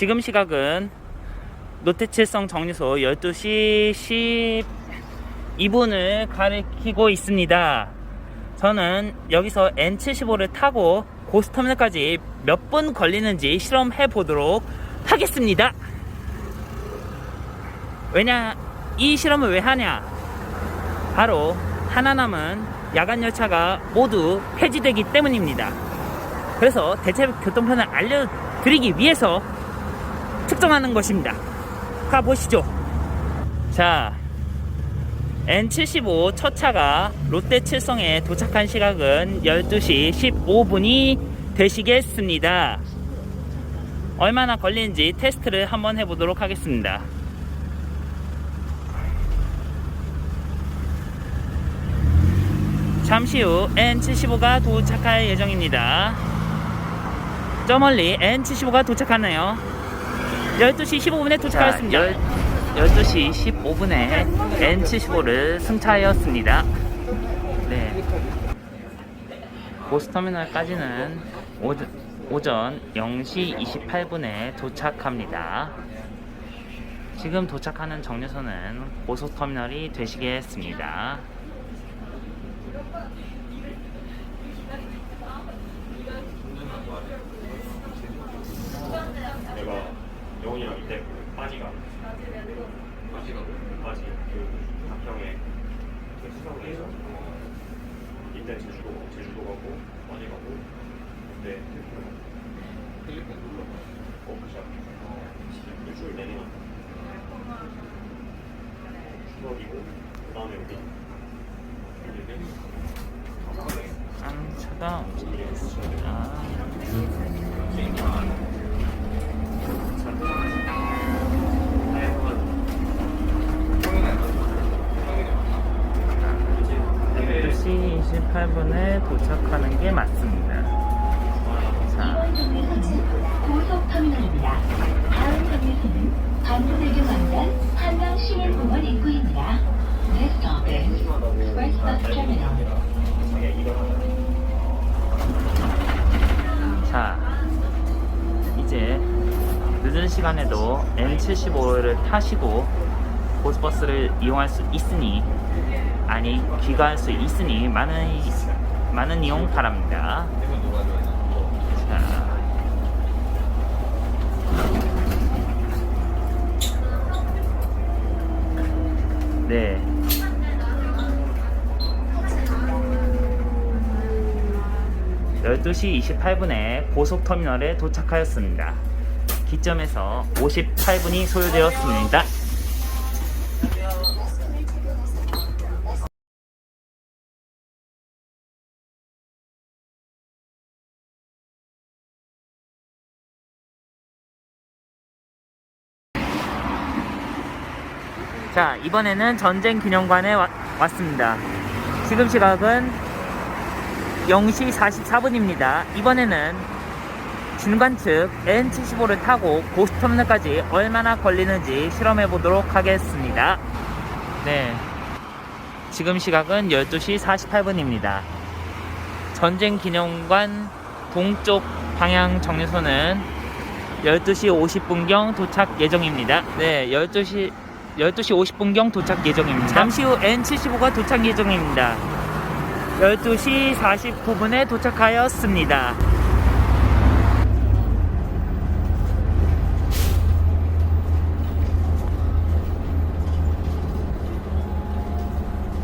지금 시각은 롯데칠성 정류소 12시 12분을 가리키고 있습니다. 저는 여기서 N75를 타고 고스터미널까지 몇 분 걸리는지 실험해 보도록 하겠습니다. 왜냐, 이 실험을 왜 하냐? 바로 하나 남은 야간 열차가 모두 폐지되기 때문입니다. 그래서 대체 교통편을 알려드리기 위해서 측정하는 것입니다. 가보시죠. 자, N75 첫 차가 롯데 칠성에 도착한 시각은 12시 15분이 되시겠습니다. 얼마나 걸리는지 테스트를 한번 해보도록 하겠습니다. 잠시 후 N75가 도착할 예정입니다. 저 멀리 N75가 도착하네요. 12시 15분에 도착하였습니다. 12시 15분에 N75를 승차하였습니다. 네. 고스터미널까지는 오전, 오전 0시 28분에 도착합니다. 지금 도착하는 정류소는 고속터미널이 되시겠습니다. 내가 영훈이랑 이때 그 빠지가 빠지가 빠지 그 박형의 그 수상에 있어 이때 제주도 제주도 가고 빠지 가고. 그때 필리핀 어 그죠 일주일 내내 추석이고 그 다음에 여기 필리핀 아, 차가 아, 시 28분에 도착하는 게 맞습니다. 자, 이번 정류소는 고속터미널입니다. 다음 정류소는 반도대교 왕단 한강시민공원 입구입니다. This stop is Express Bus Terminal. 자, 이제 늦은 시간에도 N75를 타시고 고스버스를 이용할 수 있으니 아니 귀가할 수 있으니 많은 많은 이용 바랍니다. 자, 네. 열두 시 28분에 고속터미널에 도착하였습니다. 기점에서 58분이 소요되었습니다. 자, 이번에는 전쟁 기념관에 와- 왔습니다. 지금 시각은 0시 44분입니다. 이번에는 진관 측 N75를 타고 고스터미널까지 얼마나 걸리는지 실험해 보도록 하겠습니다. 네. 지금 시각은 12시 48분입니다. 전쟁 기념관 동쪽 방향 정류소는 12시 50분경 도착 예정입니다. 네, 12시 12시 50분경 도착 예정입니다. 잠시 후 N75가 도착 예정입니다. 12시 49분에 도착하였습니다.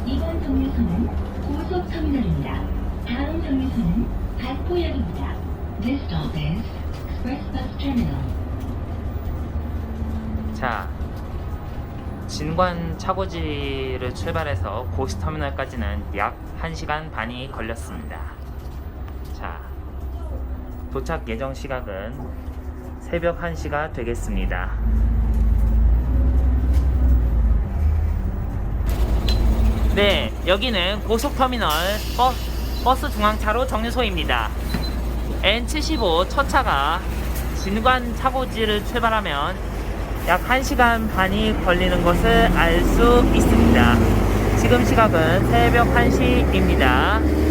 이번 정류소는 고속터미널입니다. 다음 정류소는 발포역입니다. This stop is Express Bus Terminal. 자, 진관 차고지를 출발해서 고스터미널까지는 약 1시간 반이 걸렸습니다. 자, 도착 예정 시각은 새벽 1시가 되겠습니다. 네, 여기는 고속터미널 버, 버스 중앙차로 정류소입니다. N75 첫 차가 진관 차고지를 출발하면 약 1시간 반이 걸리는 것을 알 수 있습니다. 지금 시각은 새벽 1시입니다.